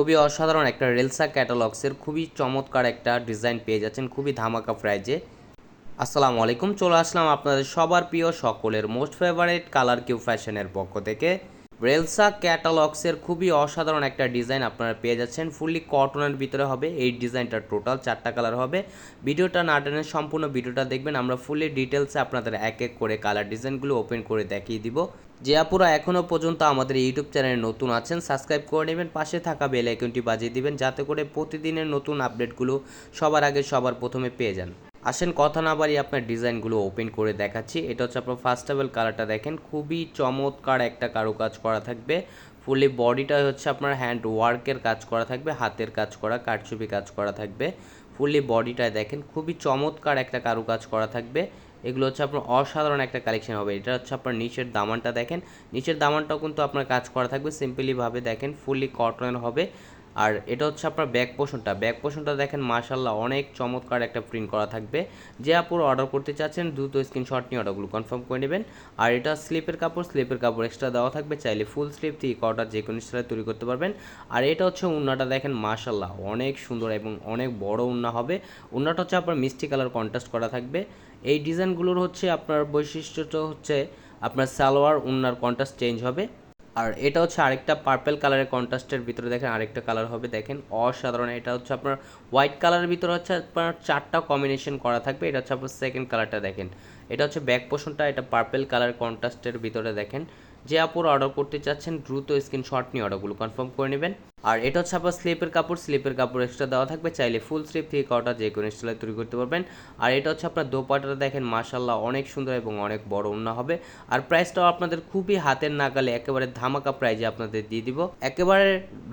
খুবই অসাধারণ একটা রেলসা ক্যাটালগসের খুবই চমৎকার একটা ডিজাইন পেয়ে যাচ্ছেন, খুবই ধামাকা প্রাইজে আসসালামু আলাইকুম, চলে আসলাম আপনাদের সবার প্রিয় সকলের মোস্ট ফেভারিট কালার কিউ ফ্যাশনের পক্ষ থেকে। রেলসা ক্যাটালগসের খুবই অসাধারণ একটা ডিজাইন আপনারা পেয়ে যাচ্ছেন। ফুললি কটনের ভিতরে হবে। এই ডিজাইনটা টোটাল চারটা কালার হবে। ভিডিওটা না টেনে সম্পূর্ণ ভিডিওটা দেখবেন। আমরা ফুললি ডিটেলসে আপনাদের এক এক করে কালার ডিজাইনগুলো ওপেন করে দেখিয়ে দিব। যে আপুরা এখনও পর্যন্ত আমাদের ইউটিউব চ্যানেলে নতুন আছেন সাবস্ক্রাইব করে নেবেন। পাশে থাকা বেল আইকনটি বাজিয়ে দিবেন, যাতে করে প্রতিদিনের নতুন আপডেটগুলো সবার আগে সবার প্রথমে পেয়ে যান। আসেন, কথা না বাড়ি আপনার ডিজাইনগুলো ওপেন করে দেখাচ্ছি। এটা হচ্ছে আপনার ফার্স্ট লেভেল কালারটা দেখেন। খুবই চমৎকার একটা কারুকাজ করা থাকবে। ফুলি বডিটা হচ্ছে আপনার হ্যান্ড ওয়ার্কের কাজ করা থাকবে, হাতের কাজ করা, কারচুপি কাজ করা থাকবে। ফুললি বডিটায় দেখেন, খুবই চমৎকার একটা কারুকাজ করা থাকবে। এগুলো হচ্ছে আপনার অসাধারণ একটা কালেকশন হবে। এটা হচ্ছে আপনার নিচের দামানটা দেখেন। নিচের দামানটাও কিন্তু আপনার কাজ করা থাকবে। সিম্পলিভাবে দেখেন ফুললি কটনের হবে। আর এটা হচ্ছে আপনার ব্যাক পোষণটা ব্যাক পোষণটা দেখেন মাশাল্লাহ অনেক চমৎকার একটা প্রিন্ট করা থাকবে। যে আপুর অর্ডার করতে চাচ্ছেন, দ্রুত স্ক্রিনশট নিয়ে অর্ডারগুলো কনফার্ম করে নেবেন। আর এটা স্লিপের কাপড় স্লিপের কাপড় এক্সট্রা দেওয়া থাকবে। চাইলে ফুল স্লিপ থেকে কটার যে কোনো স্টাইলে তৈরি করতে পারবেন। আর এটা হচ্ছে উন্নাটা দেখেন মাশাল্লাহ অনেক সুন্দর এবং অনেক বড় উন্না হবে। উন্নাটা হচ্ছে আপনার মিষ্টি কালার কন্ট্রাস্ট করা থাকবে। এই ডিজাইনগুলোর হচ্ছে আপনার বৈশিষ্ট্যটা হচ্ছে আপনার সালোয়ার উন্নার কন্ট্রাস্ট চেঞ্জ হবে। আর এটা হচ্ছে আরেকটা পার্পেল কালারের কন্ট্রাস্টের ভিতরে দেখেন আরেকটা কালার হবে। দেখেন অসাধারণ, এটা হচ্ছে আপনার হোয়াইট কালারের ভিতরে হচ্ছে আপনার চারটা কম্বিনেশন করা থাকবে। এটা হচ্ছে আপনার সেকেন্ড কালারটা দেখেন। এটা হচ্ছে ব্যাক পোষণটা এটা পার্পেল কালার কন্ট্রাস্টের ভিতরে দেখেন। যে আপুর অর্ডার করতে চাচ্ছেন, দ্রুত স্ক্রিনশট নিয়ে অর্ডারগুলো কনফার্ম করে নেবেন। আর এটা হচ্ছে আপনার স্লিপের কাপড় স্লিপের কাপড় এক্সট্রা দেওয়া থাকবে। চাইলে ফুল স্লিপ থেকে কটা যে কোনো স্টাইলে তৈরি করতে পারবেন। আর এটা হচ্ছে আপনার দোপাটাটা দেখেন মাশাল্লাহ অনেক সুন্দর এবং অনেক বড় উন্না হবে। আর প্রাইসটাও আপনাদের খুবই হাতের নাগালে একেবারে ধামাকা প্রাইজে আপনাদের দিয়ে দিব। একেবারে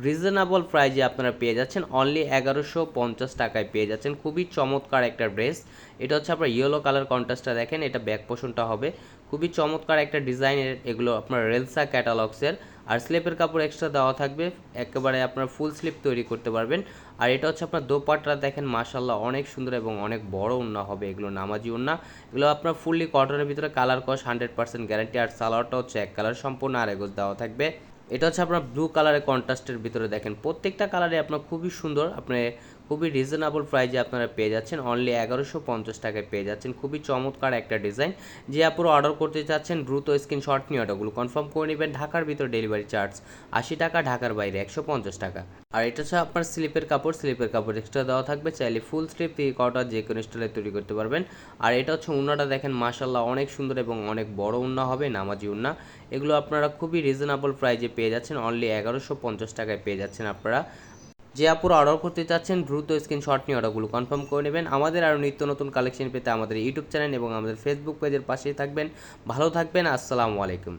রিজনেবল প্রাইজে আপনারা পেয়ে যাচ্ছেন। অনলি এগারোশো পঞ্চাশ টাকায় পেয়ে যাচ্ছেন। খুবই চমৎকার একটা ড্রেস এটা হচ্ছে আপনার ইয়েলো কালার কন্ট্রাস্টটা দেখেন, এটা ব্যাক পোষণটা হবে। খুবই চমৎকার একটা ডিজাইনের এগুলো আপনার রেলসা ক্যাটালগসের আর স্লিপের কাপড় এক্সট্রা দেওয়া থাকবে। একেবারে আপনার ফুল স্লিপ তৈরি করতে পারবেন। আর এটা হচ্ছে আপনার দোপাটটা। দেখেন মাশাল্লাহ অনেক সুন্দর এবং অনেক বড় উন্না হবে। এগুলো নামাজি উন্না এগুলো আপনার ফুললি কটনের ভিতরে কালার কস হান্ড্রেড পার্সেন্ট গ্যারান্টি আর সালোয়ারটা হচ্ছে এক কালার সম্পূর্ণ আর এগোজ দেওয়া থাকবে। এটা হচ্ছে আপনার ব্লু কালারের কন্ট্রাস্টের ভিতরে। দেখেন, প্রত্যেকটা কালারে আপনার খুবই সুন্দর। আপনি খুবই রিজনেবল প্রাইজে আপনারা পেয়ে যাচ্ছেন। অনলি এগারোশো পঞ্চাশ টাকায় পেয়ে যাচ্ছেন। খুবই চমৎকার একটা ডিজাইন যে আপুরো অর্ডার করতে চাচ্ছেন, দ্রুত স্ক্রিনশট নিয়ে অর্ডারগুলো কনফার্ম করে নেবেন। ঢাকার ভিতর ডেলিভারি চার্জ আশি টাকা, ঢাকার বাইরে একশো পঞ্চাশ টাকা। আর এটা হচ্ছে আপনার স্লিপের কাপড়। স্লিপের কাপড় এক্সট্রা দেওয়া থাকবে। চাইলে ফুল স্লিপ থেকে কটা যে কোনো স্টাইলে তৈরি করতে পারবেন। আর এটা হচ্ছে উন্নাটা দেখেন মাসাল্লাহ অনেক সুন্দর এবং অনেক বড় উন্না হবে, নামাজি উন্না। এগুলো আপনারা খুবই রিজনেবল প্রাইজে পেয়ে যাচ্ছেন। অনলি এগারোশো পঞ্চাশ টাকায় পেয়ে যাচ্ছেন আপনারা। যে আপুরা অর্ডার করতে চাচ্ছেন, দ্রুত স্ক্রিনশট নিয়ে অর্ডারগুলো কনফার্ম করে নেবেন। আমাদের আরও নিত্য নতুন কালেকশন পেতে আমাদের ইউটিউব চ্যানেল এবং আমাদের ফেসবুক পেজের পাশেই থাকবেন। ভালো থাকবেন, আসসালামু আলাইকুম।